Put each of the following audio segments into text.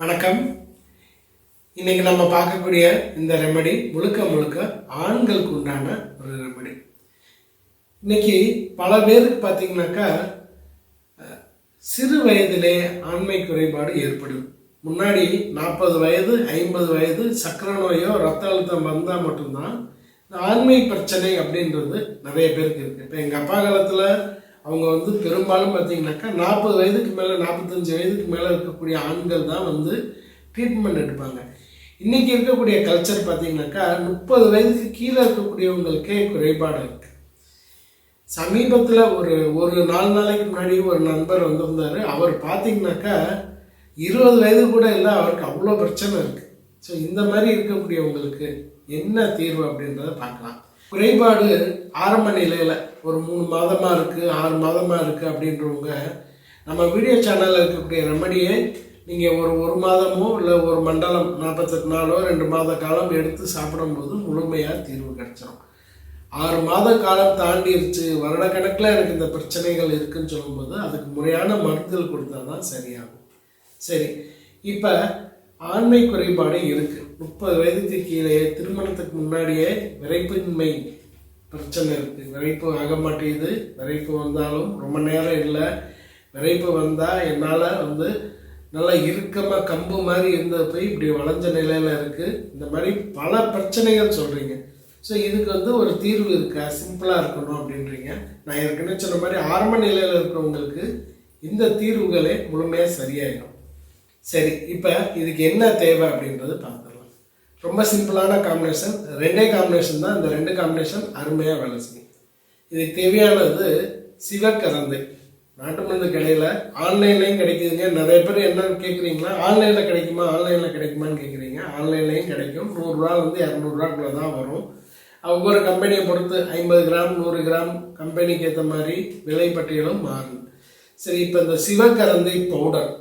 வணக்கம். இன்னைக்கு நம்ம பார்க்கக்கூடிய இந்த ரெமடி முழுக்க முழுக்க ஆண்களுக்கு உண்டான ஒரு ரெமடி இன்னைக்கு பல பேருக்கு பார்த்தீங்கன்னாக்கா சிறு வயதிலே ஆண்மை குறைபாடு ஏற்படும். முன்னாடி நாற்பது வயது ஐம்பது வயது சக்கர நோயோ ரத்த அழுத்தம் வந்தால் மட்டும்தான் இந்த ஆண்மை பிரச்சனை அப்படின்றது நிறைய பேருக்கு இருக்குது இப்போ எங்கள் அப்பா காலத்தில் அவங்க வந்து பெரும்பாலும் பார்த்தீங்கன்னாக்கா நாற்பது வயதுக்கு மேலே நாற்பத்தஞ்சு வயதுக்கு மேலே இருக்கக்கூடிய ஆண்கள் தான் வந்து ட்ரீட்மெண்ட் எடுப்பாங்க. இன்றைக்கி இருக்கக்கூடிய கல்ச்சர் பார்த்தீங்கன்னாக்கா முப்பது வயதுக்கு கீழே இருக்கக்கூடியவங்களுக்கே குறைபாடு இருக்குது சமீபத்தில் ஒரு ஒரு நாலு நாளைக்கு முன்னாடி ஒரு நண்பர் வந்திருந்தார். அவர் பார்த்தீங்கன்னாக்கா இருபது வயது கூட இல்லை அவருக்கு அவ்வளோ பிரச்சனை இருக்குது ஸோ இந்த மாதிரி இருக்கக்கூடியவங்களுக்கு என்ன தீர்வு அப்படின்றத பார்க்கலாம். குறைபாடு ஆரம்ப நிலையில் ஒரு மூணு மாதமாக இருக்குது ஆறு மாதமாக இருக்குது அப்படின்றவங்க நம்ம வீடியோ சேனலில் இருக்கக்கூடிய ரெமடியை நீங்கள் ஒரு ஒரு மாதமோ இல்லை ஒரு மண்டலம் நாற்பத்தெட்டு நாளோ ரெண்டு மாத காலம் எடுத்து சாப்பிடும்போது முழுமையாக தீர்வு கிடைச்சிடும் ஆறு மாத காலம் தாண்டிருச்சு வருடக்கணக்கில் எனக்கு இந்த பிரச்சனைகள் இருக்குன்னு சொல்லும்போது அதுக்கு முறையான மருந்துகள் கொடுத்தா தான் சரியாகும். சரி இப்போ ஆண்மை குறைபாடு இருக்குது முப்பது வயதுக்கு கீழே திருமணத்துக்கு முன்னாடியே விரைப்பின்மை பிரச்சனை இருக்கு. விரைப்பு ஆக மாட்டேங்குது. விரைப்பு வந்தாலும் ரொம்ப நேரம் இல்லை. விரைப்பு வந்தால் என்னால் வந்து நல்லா இறுக்கமாக கம்பு மாதிரி இருந்தது போய் இப்படி வளைஞ்ச நிலையில் இருக்குது இந்த மாதிரி பல பிரச்சனைகள் சொல்கிறீங்க ஸோ இதுக்கு வந்து ஒரு தீர்வு இருக்கா? சிம்பிளாக இருக்கணும் அப்படின்றீங்க. நான் ஏற்கனவே சொன்ன மாதிரி ஆரம்ப நிலையில் இருக்கிறவங்களுக்கு இந்த தீர்வுகளே முழுமையாக சரியாயிடும். சரி இப்போ இதுக்கு என்ன தேவை அப்படின்றது பார்த்துடலாம் ரொம்ப சிம்பிளான காம்பினேஷன் ரெண்டே காம்பினேஷன் தான். இந்த ரெண்டு காம்பினேஷன் அருமையாக வேலை செய்யும். இதுக்கு தேவையானது சிவக்கரந்தை நாட்டு மருந்து கடையில் ஆன்லைன்லேயும் கிடைக்குதுங்க. நிறைய பேர் என்ன கேட்குறீங்களா ஆன்லைனில் கிடைக்குமா? ஆன்லைனில் கிடைக்குமான்னு கேட்குறீங்க ஆன்லைன்லேயும் கிடைக்கும். நூறுரூவாலேருந்து இரநூறுவாக்குள்ள தான் வரும். ஒவ்வொரு கம்பெனியை பொறுத்து ஐம்பது கிராம் நூறு கிராம் கம்பெனிக்கு ஏற்ற மாதிரி விலை பட்டியலும் மாறும். சரி இப்போ இந்த சிவக்கரந்தை பவுடர்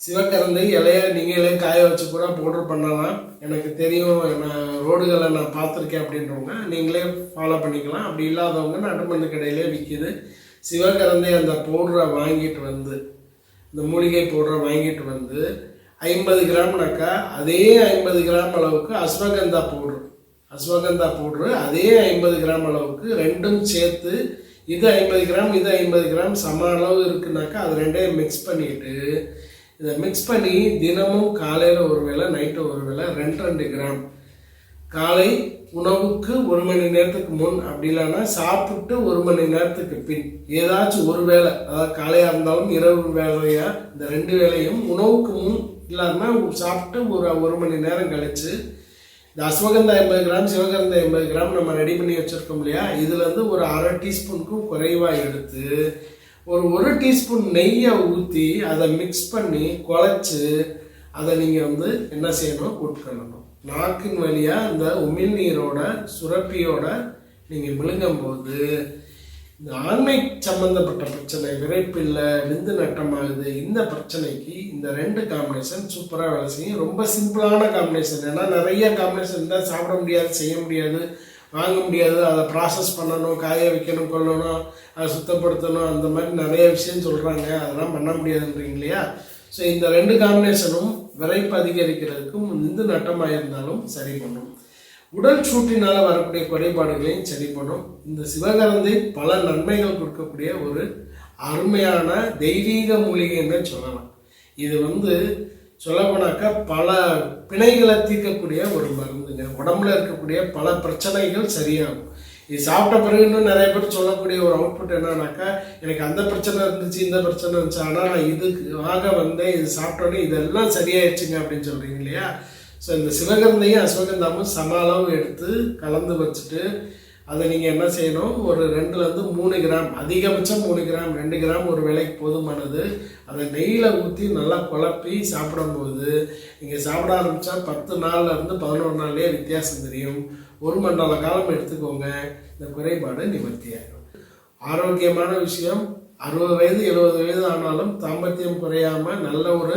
சிவகரந்தை இலைய நீங்களே காய வச்சு கூட பவுடர் பண்ணலாம். எனக்கு தெரியும் நான் ரோடுகளை நான் பார்த்துருக்கேன் அப்படின்றவங்க நீங்களே ஃபாலோ பண்ணிக்கலாம். அப்படி இல்லாதவங்க நடுமண்ணு கடையிலே விற்கிது சிவகரந்தை அந்த பவுடரை வாங்கிட்டு வந்து இந்த மூலிகை பவுடரை வாங்கிட்டு வந்து ஐம்பது கிராம்னாக்கா அதே ஐம்பது கிராம் அளவுக்கு அஸ்வகந்தா பவுட்ரு அஸ்வகந்தா பவுட்ரு அதே ஐம்பது கிராம் அளவுக்கு ரெண்டும் சேர்த்து இது ஐம்பது கிராம் இது ஐம்பது கிராம் சம அளவு இருக்குனாக்கா அது ரெண்டையும் மிக்ஸ் பண்ணிட்டு இதை மிக்ஸ் பண்ணி தினமும் காலையில் ஒரு வேளை நைட்டு ஒரு வேளை ரெண்டு ரெண்டு கிராம் காலை உணவுக்கு ஒரு மணி நேரத்துக்கு முன் அப்படி இல்லைன்னா சாப்பிட்டு ஒரு மணி நேரத்துக்கு பின் ஏதாச்சும் ஒரு வேளை அதாவது காலையாக இருந்தாலும் இரவு வேலையாக இந்த ரெண்டு வேளையும் உணவுக்கு முன் இல்லாமல் சாப்பிட்டு ஒரு ஒரு மணி நேரம் கழித்து இந்த அஸ்வகந்தா எண்பது கிராம் சிவகந்தா எண்பது கிராம் நம்ம ரெடி பண்ணி வச்சுருக்கோம் இல்லையா? இதுலேருந்து ஒரு அரை டீஸ்பூனுக்கும் குறைவாக எடுத்து ஒரு ஒரு டீஸ்பூன் நெய்யை ஊற்றி அதை மிக்ஸ் பண்ணி குழச்சி அதை நீங்கள் வந்து என்ன செய்யணும்? உட்கொள்ளணும் நாக்கின் வழியாக இந்த உமிழ்நீரோட சுரப்பியோட நீங்கள் விழுங்கும் போது இந்த ஆண்மை சம்பந்தப்பட்ட பிரச்சனை விரைப்பில்லை விந்து நட்டமாகுது இந்த பிரச்சனைக்கு இந்த ரெண்டு காம்பினேஷன் சூப்பராக வேலை செய்யும். ரொம்ப சிம்பிளான காம்பினேஷன் ஏன்னா நிறைய காம்பினேஷன் இருந்தால் சாப்பிட முடியாது செய்ய முடியாது. வாங்க முடியாது. அதை ப்ராசஸ் பண்ணணும் காய வைக்கணும் கொள்ளணும் அதை சுத்தப்படுத்தணும் அந்த மாதிரி நிறைய விஷயம் சொல்கிறாங்க அதெல்லாம் பண்ண முடியாதுன்றீங்க இல்லையா? ஸோ இந்த ரெண்டு காம்பினேஷனும் விரைப்பு அதிகரிக்கிறதுக்கும் இந்து நட்டமாக இருந்தாலும் சரி பண்ணும். உடல் சூட்டினால் வரக்கூடிய குறைபாடுகளையும் சரி பண்ணும். இந்த சிவகரந்தை பல நன்மைகள் கொடுக்கக்கூடிய ஒரு அருமையான தெய்வீக மூலிகைன்னு சொல்லலாம். இது வந்து சொல்லப்போனாக்கா பல பிணைகளை தீர்க்கக்கூடிய ஒரு மருந்துங்க உடம்புல இருக்கக்கூடிய பல பிரச்சனைகள் சரியாகும். இது சாப்பிட்ட பிறகு இன்னும் நிறைய பேர் சொல்லக்கூடிய ஒரு அவுட்புட் என்னன்னாக்கா எனக்கு அந்த பிரச்சனை இருந்துச்சு இந்த பிரச்சனை இருந்துச்சு ஆனால் நான் இதுக்கு வந்தேன் இது சாப்பிட்டோன்னே இதெல்லாம் சரியாயிடுச்சுங்க அப்படின்னு சொல்கிறீங்க இல்லையா? ஸோ இந்த சிவகந்தையும் அஸ்வகந்தாமும் சம அளவு எடுத்து கலந்து வச்சுட்டு அதை நீங்கள் என்ன செய்யணும்? ஒரு ரெண்டுலேருந்து மூணு கிராம் அதிகபட்சம் மூணு கிராம் ரெண்டு கிராம் ஒரு விலைக்கு போதுமானது. அதை நெய்யில் ஊற்றி நல்லா குழப்பி சாப்பிடும்போது நீங்கள் சாப்பிட ஆரம்பித்தா பத்து நாள்லேருந்து பதினோரு நாள்லேயே வித்தியாசம் தெரியும். ஒரு மண்டல காலம் எடுத்துக்கோங்க. இந்த குறைபாடு நிவர்த்தி ஆகிடும் ஆரோக்கியமான விஷயம். அறுபது வயது எழுபது வயது ஆனாலும் தாம்பத்தியம் குறையாமல் நல்ல ஒரு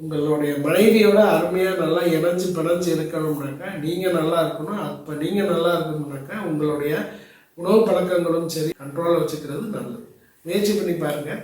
உங்களுடைய மனைவியோட அருமையாக நல்லா இணைஞ்சு பிணைஞ்சு இருக்கணும்னாக்கா நீங்கள் நல்லா இருக்கணும். அப்போ நீங்கள் நல்லா இருக்கணும்னாக்கா உங்களுடைய உணவு பழக்கங்களும் சரி கண்ட்ரோலில் வச்சுக்கிறது நல்லது. முயற்சி பண்ணி பாருங்கள்